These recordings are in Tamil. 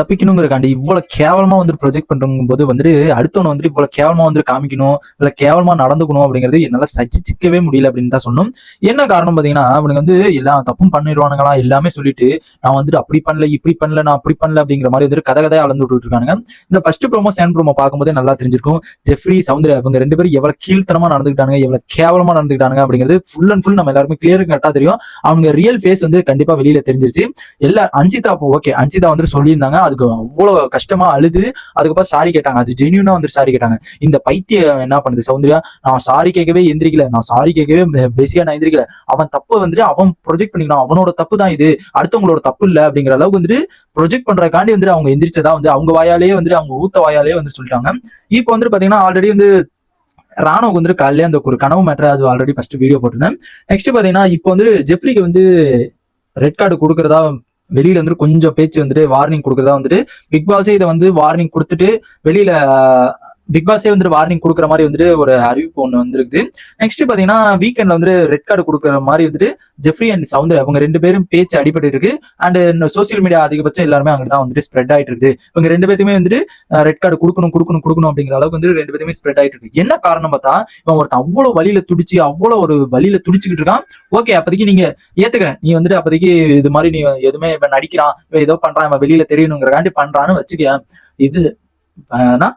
தப்பிக்கணுங்கிறக்காண்டி இவ்வளவு கேவலமா வந்து ப்ரொஜெக்ட் பண்றவங்க போது வந்துட்டு அடுத்தவனை வந்துட்டு இவ்வளவு கேவலமா வந்து காமிக்கணும் இல்ல கேவலமா நடந்துக்கணும் அப்படிங்கிறது என்னால சச்சிச்சிக்கவே முடியல அப்படின்னு தான் சொன்னோம் என்ன காரணம் பாத்தீங்கன்னா அவனுக்கு வந்து எல்லா தப்பும் பண்ணிடுவானுங்களா எல்லாமே சொல்லிட்டு நான் வந்துட்டு அப்படி பண்ணல இப்படி பண்ணல நான் அப்படி பண்ணல அப்படிங்கிற மாதிரி வந்துட்டு கதை கதையா அளந்து விட்டுட்டு இருக்காங்க இந்த ஃபர்ஸ்ட் ப்ரோமோ சேன் ப்ரோமோ பார்க்கும்போதே நல்லா தெரிஞ்சிருக்கும். ஜெஃப்ரி சவுந்தர்யா இவங்க ரெண்டு பேரும் எவ்வளவு கீழ்த்தனமா நடந்துக்கிட்டாங்க எவ்வளவு கேவலமா நடந்துக்கிட்டாங்க அப்படிங்கிறது ஃபுல் அண்ட் ஃபுல் நம்ம எல்லாருமே கிளியர் கரெக்டா தெரியும். அவங்க ரியல் ஃபேஸ் வந்து கண்டிப்பா வெளியில தெரிஞ்சிருச்சு. எல்லா அன்சிதா அப்போ ஓகே அன்சிதா வந்து சொல்லியிருந்தாங்க. அதுக்கு அவ்வளோ கஷ்டமா அழுது அதுக்கப்புறம் சாரி கேட்டாங்க. அது ஜென்யூனா வந்து சாரி கேட்டாங்க. இந்த பைத்தியம் என்ன பண்ணுது சௌந்தர்யா? நான் சாரி கேட்கவே எந்திரிக்கல. நான் சாரி கேட்கவே பேசியா நான் எந்திரிக்கல. அவன் தப்பு வந்துட்டு அவன் ப்ரொஜெக்ட் பண்ணிக்கலாம் அவனோட தப்பு தான் இது. அடுத்தவங்களோட தப்பு இல்லை அப்படிங்கிற அளவுக்கு வந்துட்டு ப்ரொஜெக்ட் பண்றதுக்காண்டி வந்துட்டு அவங்க எந்திரிச்சதா வந்து அவங்க வாயாலேயே வந்துட்டு அவங்க ஊத்த வாயாலே வந்து சொல்லிட்டாங்க. இப்போ வந்துட்டு பாத்தீங்கன்னா ஆல்ரெடி வந்து ராணுவ வந்து காலையிலே அந்த ஒரு கனவு மேட்டர் அது ஆல்ரெடி ஃபர்ஸ்ட் வீடியோ போட்டிருந்தேன். நெக்ஸ்ட் பாத்தீங்கன்னா இப்போ வந்து ஜெப்ரிக்கு வந்து ரெட் கார்டு கொடுக்கறதா வெளியில வந்து கொஞ்சம் பேச்சு வந்துட்டு வார்னிங் கொடுக்கறதா வந்துட்டு பிக் பாஸே இதை வந்து வார்னிங் கொடுத்துட்டு வெளியில பிக் பாஸே வந்துட்டு வார்னிங் கொடுக்குற மாதிரி வந்துட்டு ஒரு அறிவிப்பு ஒன்று வந்திருக்குது. நெக்ஸ்ட் பாத்தீங்கன்னா வீக்கெண்ட்ல வந்து ரெட் கார்டு கொடுக்குற மாதிரி வந்துட்டு ஜெஃப்ரி அண்ட் சவுந்தர் அவங்க ரெண்டு பேரும் பேச்சு அடிபட்டு இருக்கு. அண்ட் சோசியல் மீடியா அதிகபட்சம் எல்லாருமே அங்கே தான் வந்துட்டு ஸ்ப்ரெட் ஆயிட்டு இருக்குது இவங்க ரெண்டு பேருமே வந்துட்டு ரெட் கார்டு கொடுக்கணும் கொடுக்கணும் கொடுக்கணும் அப்படிங்கிற அளவுக்கு வந்து ரெண்டு பேருமே ஸ்ப்ரெட் ஆயிட்டு இருக்கு. என்ன காரணம் பார்த்தா இவன் ஒருத்தன் அவ்வளோ வழியில துடிச்சு அவ்வளோ ஒரு வழியில துடிச்சுக்கிட்டு இருக்கான். ஓகே அப்போதைக்கு நீங்க ஏத்துக்கிறேன். நீ வந்துட்டு அப்போதைக்கு இது மாதிரி நீ எதுவுமே இவன் நடிக்கிறான். இவன் ஏதோ பண்றான் இவன் வெளியில தெரியணுங்கிறக்காண்டி பண்றான்னு வச்சுக்க இது ஆனா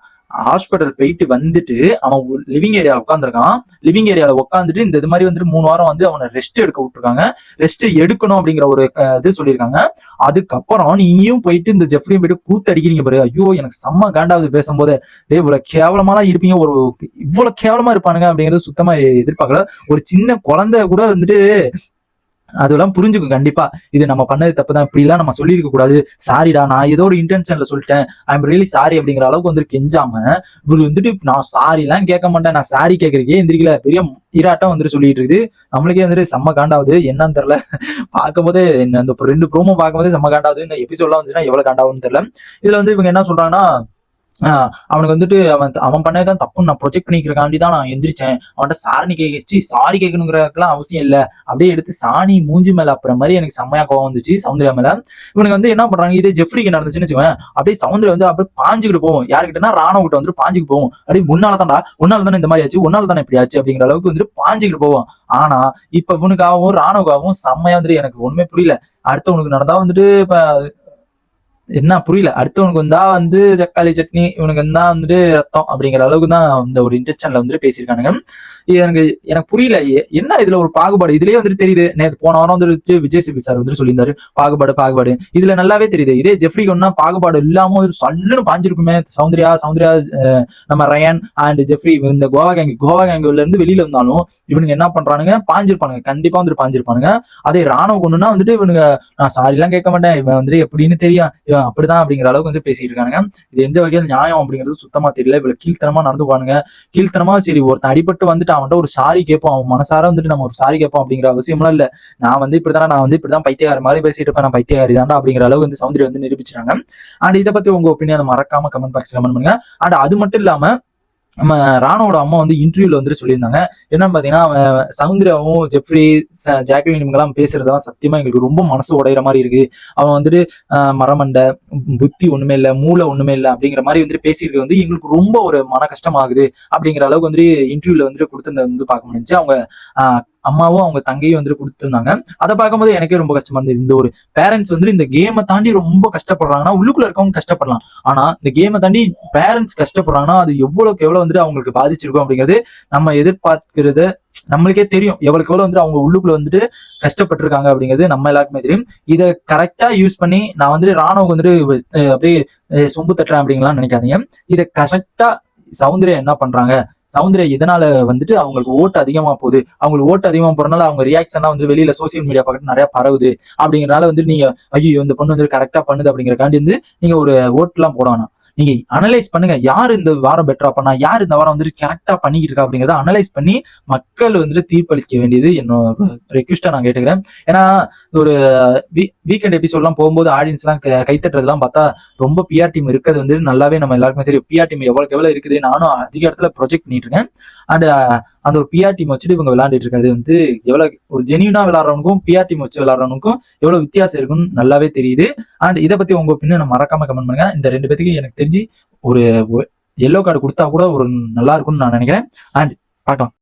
ஹாஸ்பிட்டல் போயிட்டு வந்துட்டு அவன் லிவிங் ஏரியாவில் உட்காந்துருக்கான் லிவிங் ஏரியாவில் உட்காந்துட்டு இந்த இது மாதிரி வந்துட்டு மூணு வாரம் வந்து அவனை ரெஸ்ட் எடுக்க விட்டுருக்காங்க. ரெஸ்ட் எடுக்கணும் அப்படிங்கிற ஒரு இது சொல்லியிருக்காங்க. அதுக்கப்புறம் நீயும் போயிட்டு இந்த ஜெஃப்ரியும் போயிட்டு கூத்து அடிக்கிறீங்க பாரு. ஐயோ எனக்கு செம்ம காண்டாவது பேசும்போது. டேய் இவ்வளவு கேவலமாலாம் இருப்பீங்க. ஒரு இவ்வளவு கேவலமா இருப்பானுங்க அப்படிங்கிறது சுத்தமா எதிர்பார்க்கல. ஒரு சின்ன குழந்தை கூட வந்துட்டு அதெல்லாம் புரிஞ்சுக்கும் கண்டிப்பா. இது நம்ம பண்ணது தப்பு தான் இப்படிலாம் நம்ம சொல்லியிருக்க கூடாது. சாரிடா நான் ஏதோ ஒரு இன்டென்ஷன்ல சொல்லிட்டேன். ஐ எம் ரியலி சாரி அப்படிங்கிற அளவுக்கு வந்து கெஞ்சாம இவர் வந்துட்டு நான் சாரிலாம் கேட்க மாட்டேன். நான் சாரி கேட்கறக்கே எந்திரிக்கல. பெரிய இராட்டம் வந்துட்டு சொல்லிட்டு இருக்குது. நம்மளுக்கே வந்துட்டு செம்ம காண்டாவது. என்னன்னு தெரியல. பார்க்கும்போதே என்ன அந்த ரெண்டு ப்ரோமோ பார்க்கும்போதே செம்ம காண்டாவது இந்த எபிசோட்லாம் வந்துச்சுன்னா எவ்வளவு காண்டாவுன்னு தெரியல. இதுல வந்து இவங்க என்ன சொல்றாங்கன்னா அவனுக்கு வந்துட்டு அவன் அவன் பண்ணதான் தப்பு நான் ப்ரொஜெக்ட் பண்ணிக்கிறக்காண்டி தான் நான் எந்திரிச்சேன். அவன்கிட்ட சாரணி கேட்கச்சு சாரி கேட்கணுங்கிறதுக்கெல்லாம் அவசியம் இல்லை. அப்படியே எடுத்து சாணி மூஞ்சி மேல அப்புறம் மாதிரி எனக்கு செம்மையா கோவம் வந்துச்சு சௌந்தர்யா மேல. இவனுக்கு வந்து என்ன பண்றாங்க இதே ஜெஃப்ரிக்கு நடந்துச்சுன்னு வச்சுக்கோங்க அப்படியே சௌந்தர்யா வந்து அப்படியே பாஞ்சுக்கிட்டு போவோம் யாருக்கிட்டனா ராணுவ கிட்ட வந்து பாஞ்சுக்கு போவோம் அப்படியே முன்னால தான்டா உன்னால தானே இந்த மாதிரி ஆச்சு உன்னால தானே இப்படி ஆச்சு அப்படிங்கிற அளவுக்கு வந்துட்டு பாஞ்சுக்கிட்டு போவோம் ஆனா இப்ப இவனுக்காகவும் ராணுவக்காகவும் செம்மையா வந்துட்டு எனக்கு ஒண்ணுமே புரியல. அடுத்தவனுக்கு நடந்தா வந்துட்டு இப்ப என்ன புரியல. அடுத்தவனுக்கு வந்தா வந்து தக்காளி சட்னி இவனுக்கு வந்தா வந்துட்டு ரத்தம் அப்படிங்கிற அளவுக்கு தான் இந்த ஒரு இன்டென்ஷன்ல வந்துட்டு பேசியிருக்கானுங்க. இது எனக்கு எனக்கு புரியல. என்ன இதுல ஒரு பாகுபாடு? இதுலயே வந்துட்டு தெரியுது. நேற்று போன வாரம் வந்துட்டு விஜய் சிபி சார் வந்துட்டு சொல்லியிருந்தாரு. பாகுபாடு பாகுபாடு. இதுல நல்லாவே தெரியுது. இதே ஜெஃப்ரிக்கு ஒன்னா பாகுபாடு இல்லாம ஒரு சல்லுன்னு பாஞ்சிருக்குமே. சௌந்தர்யா சௌந்தர்யா நம்ம ரயன் அண்ட் ஜெஃப்ரி இந்த கோவா கேங் கோவா கேங்குல இருந்து வெளியில வந்தாலும் இவனுங்க என்ன பண்றானுங்க? பாஞ்சிருப்பானுங்க. கண்டிப்பா வந்துட்டு பாஞ்சிருப்பானுங்க. அதே ராணுவ கொண்டுனா வந்துட்டு இவனுங்க நான் சாரி எல்லாம் கேட்க மாட்டேன். இவன் வந்துட்டு எப்படின்னு தெரியும். இவன் அப்படிதான் அப்படிங்கிற அளவுக்கு வந்து பேசிட்டு இருக்கானுங்க. இது எந்த வகையில் நியாயம் அப்படிங்கிறது சுத்தமா தெரியல. இவ்வளவு கீழ்த்தனமா நடந்துக்குவானுங்க கீழ்த்தனமா சரி ஒருத்தன் அடிபட்டு வந்துட்டு அவன்கிட்ட ஒரு சாரி கேட்போம். அவன் மனசார வந்துட்டு நம்ம ஒரு சாரி கேட்போம் அப்படிங்கிற அவசியம்லாம் இல்ல. நான் வந்து இப்படிதான் நான் வந்து இப்படிதான் பைத்தியக்கார மாதிரி பேசிட்டு இருப்பேன். நான் பைத்தியக்காரி தாண்டா அப்படிங்கிற அளவுக்கு வந்து சௌந்தரி வந்து நிரூபிச்சாங்க அண்ட் இதை பத்தி உங்க ஒப்பீனியன் மறக்காம கமெண்ட் பாக்ஸ் கமெண்ட் பண்ணுங்க. அண்ட் அது மட்டும் இல்லாம நம்ம ராணுவோட அம்மா வந்து இன்டர்வியூல வந்துட்டு சொல்லியிருந்தாங்க. என்னன்னு பாத்தீங்கன்னா அவன் சவுந்தர்யாவும் ஜெஃப்ரி ச- ஜாக்லின் இவங்கெல்லாம் பேசுறதெல்லாம் சத்தியமா எங்களுக்கு ரொம்ப மனசு உடையிற மாதிரி இருக்கு. அவன் வந்துட்டு மரமண்டை புத்தி ஒண்ணுமே இல்லை மூளை ஒண்ணுமே இல்லை அப்படிங்கிற மாதிரி வந்துட்டு பேசியிருக்க வந்து எங்களுக்கு ரொம்ப ஒரு மன கஷ்டமாகுது அப்படிங்கிற அளவுக்கு வந்துட்டு இன்டர்வியூல வந்துட்டு கொடுத்துருந்தது வந்து பார்க்க முடிஞ்சு அவங்க அம்மாவும் அவங்க தங்கையும் வந்துட்டு கொடுத்துருந்தாங்க. அதை பார்க்கும்போது எனக்கே ரொம்ப கஷ்டமா இருந்தது. இந்த ஒரு பேரண்ட்ஸ் வந்துட்டு இந்த கேமை தாண்டி ரொம்ப கஷ்டப்படுறாங்கன்னா உள்ளுக்குள்ள இருக்கவங்க கஷ்டப்படலாம். ஆனா இந்த கேமை தாண்டி பேரண்ட்ஸ் கஷ்டப்படுறாங்கன்னா அது எவ்வளவுக்கு எவ்வளவு வந்துட்டு அவங்களுக்கு பாதிச்சிருக்கும் அப்படிங்கிறது நம்ம எதிர்பார்க்கிறது நம்மளுக்கே தெரியும். எவ்வளவுக்கு எவ்வளவு வந்துட்டு அவங்க உள்ளுக்குள்ள வந்துட்டு கஷ்டப்பட்டிருக்காங்க அப்படிங்கிறது நம்ம எல்லாருக்குமே தெரியும். இதை கரெக்டா யூஸ் பண்ணி நான் வந்துட்டு ராணுவம் வந்துட்டு அப்படியே சொம்பு தட்டுறேன் அப்படிங்கலாம் நினைக்காதீங்க. இதை கரெக்டா சௌந்தர்யா என்ன பண்றாங்க? சௌந்தர்யா இதனால வந்துட்டு அவங்களுக்கு ஓட்டு அதிகமா போகுது? அவங்களுக்கு ஓட்டு அதிகமா போறதுனால அவங்க ரியாக்ஷனா வந்து வெளியில சோசியல் மீடியா பக்கத்து நிறைய பரவுது. அப்படிங்கறனால வந்து நீங்க ஐயோ இந்த பொண்ணு வந்து கரெக்டா பண்ணுது அப்படிங்கறக்காண்டி வந்து நீங்க ஒரு ஓட்டு எல்லாம் போட வேணாம். நீங்க அனலைஸ் பண்ணுங்க. யார் இந்த வாரம் பெட்டரா பண்ணா? யார் இந்த வாரம் வந்துட்டு கரெக்டா பண்ணிக்கிட்டு இருக்கா அப்படிங்கறத அனலைஸ் பண்ணி மக்கள் வந்துட்டு தீர்ப்பளிக்க வேண்டியது என்னோட ரெக்வஸ்டா நான் கேட்டுக்கிறேன். ஏன்னா ஒரு வீக்கெண்ட் எபிசோட்லாம் போகும்போது ஆடியன்ஸ் எல்லாம் கைத்தட்டுறதுலாம் பார்த்தா ரொம்ப பிஆர் டீம் இருக்கிறது வந்து நல்லாவே நம்ம எல்லாருக்குமே தெரியும். பிஆர் டீம் எவ்வளவு எவ்வளவு இருக்குது? நானும் அதிக இடத்துல ப்ரொஜெக்ட் பண்ணிட்டு இருக்கேன். அண்ட் uh, அந்த ஒரு பிஆர் டீம் வச்சுட்டு இவங்க விளையாண்டுட்டு இருக்கிறது வந்து எவ்வளவு ஒரு ஜெனியூனா விளாட்றவனுக்கும் பிஆர் டீம் வச்சு விளாட்றவனுக்கும் எவ்வளவு வித்தியாசம் இருக்குன்னு நல்லாவே தெரியுது. அண்ட் இதை பத்தி உங்க ஒப்பீனியன் மறக்காம கமெண்ட் பண்ணுங்க. இந்த ரெண்டு பேத்துக்கு எனக்கு தெரிஞ்சு ஒரு எல்லோ கார்டு கொடுத்தா கூட ஒரு நல்லா இருக்கும்னு நான் நினைக்கிறேன். அண்ட் பார்க்கலாம்